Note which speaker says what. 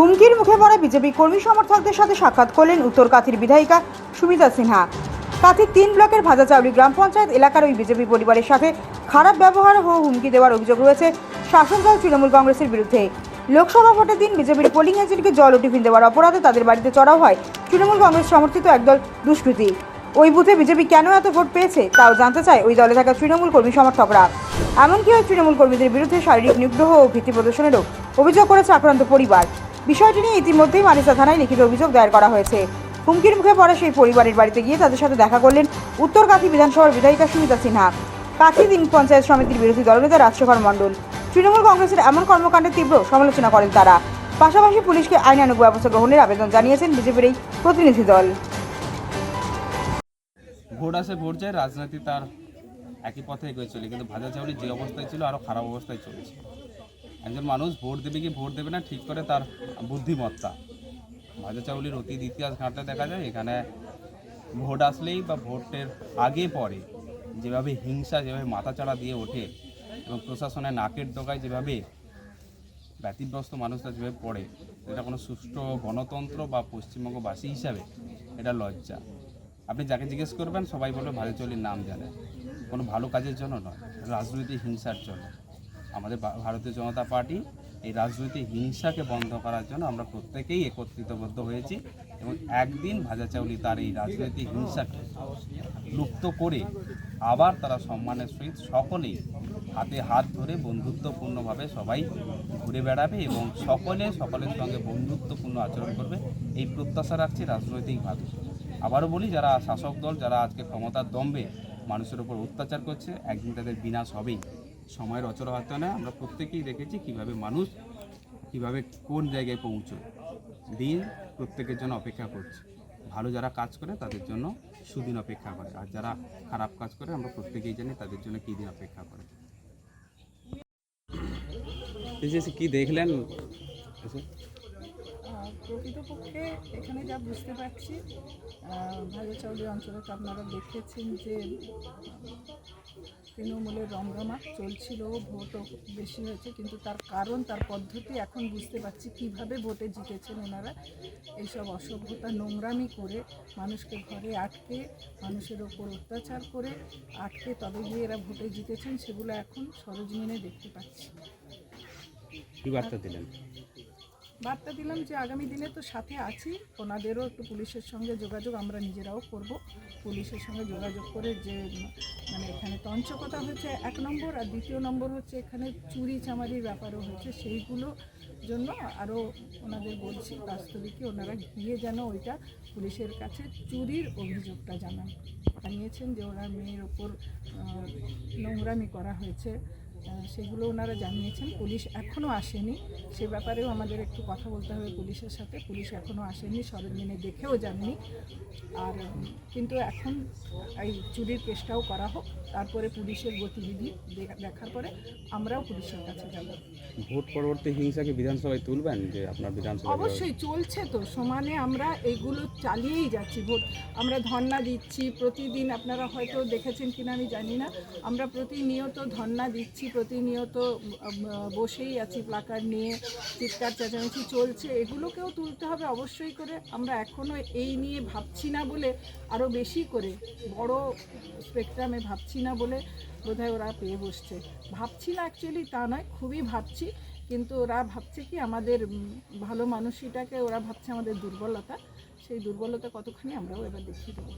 Speaker 1: হুমকির মুখে পড়া বিজেপি কর্মী সমর্থকদের সাথে সাক্ষাৎ করলেন উত্তর কাথির বিধায়িকা সুমিতা সিনহা। কাথির তিন ব্লকের ভাজাচাউলি গ্রাম পঞ্চায়েত এলাকার ওই বিজেপি পরিবারের সাথে খারাপ ব্যবহার ও হুমকি দেওয়ার অভিযোগ রয়েছে শাসক দল তৃণমূল কংগ্রেসের বিরুদ্ধে। লোকসভা ভোটের দিন বিজেপির পোলিং এজেন্টকে জল ও টিফিন দেওয়ার অপরাধে তাদের বাড়িতে চড়াও হয় তৃণমূল কংগ্রেস সমর্থিত একদল দুষ্কৃতি। ওই বুথে বিজেপি কেন এত ভোট পেয়েছে তাও জানতে চায় ওই দলে থাকা তৃণমূল কর্মী সমর্থকরা। এমনকি ওই তৃণমূল কর্মীদের বিরুদ্ধে শারীরিক নিগ্রহ ও ভীতি প্রদর্শনেরও অভিযোগ করেছে আক্রান্ত পরিবার। বিষয়টি নিয়ে ইতিমধ্যেই মারিসা থানায় লিখিত অভিযোগ দায়ের করা হয়েছে। হুমকির মুখে পড়া সেই পরিবারের বাড়িতে গিয়ে তাদের সাথে দেখা করলেন উত্তর কাথি বিধানসভার বিধায়িকা সুমিতা সিনহা। কাথি দিন পঞ্চায়েত সমিতির বিরোধী দলনেতা রাজশেখর মণ্ডল। তৃণমূল কংগ্রেসের এমন কর্মকাণ্ডের তীব্র সমালোচনা করেন তারা। পাশাপাশি পুলিশকে আইনানুগ ব্যবস্থা গ্রহণের আবেদন জানিয়েছেন বিজেপির এই প্রতিনিধি দল।
Speaker 2: ভোট আসে, ভোট যায়, রাজনীতি তার একই পথে এগিয়ে চলে। কিন্তু ভাজা চাউলি যে অবস্থায় ছিল আরও খারাপ অবস্থায় চলেছে। একজন মানুষ ভোট দেবে কি ভোট দেবে না ঠিক করে তার বুদ্ধিমত্তা। ভাজা চাউলির অতীত ইতিহাস ঘাঁটলে দেখা যায়, এখানে ভোট আসলেই বা ভোটের আগে পরে যেভাবে হিংসা, যেভাবে মাথাচাড়া দিয়ে ওঠে এবং প্রশাসনের নাকের ডোকায় যেভাবে ব্যতিগ্রস্ত মানুষরা যেভাবে পড়ে, এটা কোনো সুষ্ঠু গণতন্ত্র বা পশ্চিমবঙ্গবাসী হিসাবে এটা লজ্জা। আপনি যাকে জিজ্ঞেস করবেন, সবাই বলবে ভারতীয়লির নাম জানে। কোনো ভালো কাজের জন্য নয়, রাজনৈতিক হিংসার জন্য। আমাদের ভারতীয় জনতা পার্টি এই রাজনৈতিক হিংসাকে বন্ধ করার জন্য আমরা প্রত্যেকেই একত্রিতবদ্ধ হয়েছি এবং একদিন ভাজা চাউলি তার এই রাজনৈতিক হিংসাকে লুপ্ত করে আবার তারা সম্মানের সহিত সকলেই হাতে হাত ধরে বন্ধুত্বপূর্ণভাবে সবাই ঘুরে বেড়াবে এবং সকলে সকলের সঙ্গে বন্ধুত্বপূর্ণ আচরণ করবে। এই প্রত্যাশা রাখছি রাজনৈতিকভাবে আবারও বলি, যারা শাসক দল, যারা আজকে ক্ষমতার দম্বে মানুষের উপর অত্যাচার করছে, একদিন তাদের বিনাশ হবেই। সময়ের অচল হতে না আমরা প্রত্যেকেই দেখেছি কীভাবে মানুষ কীভাবে কোন জায়গায় পৌঁছয় দিন প্রত্যেকের জন্য অপেক্ষা করছে। ভালো যারা কাজ করে তাদের জন্য সুদিন অপেক্ষা করে। আর যারা খারাপ কাজ করে আমরা প্রত্যেকেই জানি তাদের জন্য কী দিন অপেক্ষা করে। কি দেখলেন?
Speaker 3: প্রকৃতপক্ষে এখানে যা বুঝতে পারছি ভাজাচাউলি অঞ্চলে তো আপনারা দেখেছেন যে, তৃণমূলের রমরমা চলছিল, ভোটও বেশি হয়েছে, কিন্তু তার কারণ, তার পদ্ধতি এখন বুঝতে পারছি কীভাবে ভোটে জিতেছেন ওনারা। এইসব অসভ্যতা নোংরামি করে মানুষকে ঘরে আটকে, মানুষের ওপর অত্যাচার করে আটকে তবে গিয়ে এরা ভোটে জিতেছেন, সেগুলো এখন সরজমিনে দেখতে পাচ্ছি।
Speaker 2: দিলেন?
Speaker 3: বার্তা দিলাম যে আগামী দিনে তো সাথে আছি। ওনাদেরও একটু পুলিশের সঙ্গে যোগাযোগ আমরা নিজেরাও করব। পুলিশের সঙ্গে যোগাযোগ করে যে মানে এখানে তঞ্চকতা হয়েছে এক নম্বর, আর দ্বিতীয় নম্বর হচ্ছে এখানে চুরি চামারির ব্যাপারও হয়েছে। সেইগুলো জন্য আরও ওনাদের বলছি বাস্তবিকই ওনারা গিয়ে যেন ওইটা পুলিশের কাছে চুরির অভিযোগটা জানান। জানিয়েছেন যে ওনার মেয়ের ওপর নোংরামি করা হয়েছে। সেগুলো ওনারা জানিয়েছেন। পুলিশ এখনও আসেনি। সে ব্যাপারেও আমাদের একটু কথা বলতে হবে পুলিশের সাথে। পুলিশ এখনও আসেনি সরঞ্জিনে দেখেও যাননি। আর কিন্তু এখন এই চুরির কেসটাও করা হোক তারপরে পুলিশের গতিবিধি দেখার পরে আমরাও পুলিশের কাছে যাব।
Speaker 2: ভোট পরবর্তী হিংসাকে বিধানসভায় তুলবেন যে আপনার বিধানসভা
Speaker 3: অবশ্যই চলছে তো সমানে আমরা এগুলো চালিয়েই যাচ্ছি ভোট। আমরা ধর্না দিচ্ছি প্রতিদিন আপনারা হয়তো দেখেছেন কিনা আমি জানি না। আমরা প্রতিনিয়ত ধর্না দিচ্ছি প্রতিনিয়ত বসেই আছি প্লাকার নিয়ে, চিৎকার চেঁচামেচি চলছে, এগুলোকেও তুলতে হবে অবশ্যই করে। আমরা এখনও এই নিয়ে ভাবছি না বলে আরও বেশি করে, বড় স্পেকট্রামে ভাবছি না বলে বোধহয় ওরা পেয়ে বসছে। ভাবছি না অ্যাকচুয়ালি তা নয়, খুবই ভাবছি, কিন্তু ওরা ভাবছে কি আমাদের ভালো মানুষটাকে, ওরা ভাবছে আমাদের দুর্বলতা, সেই দুর্বলতা কতখানি আমরাও এবার দেখিয়ে দেবো।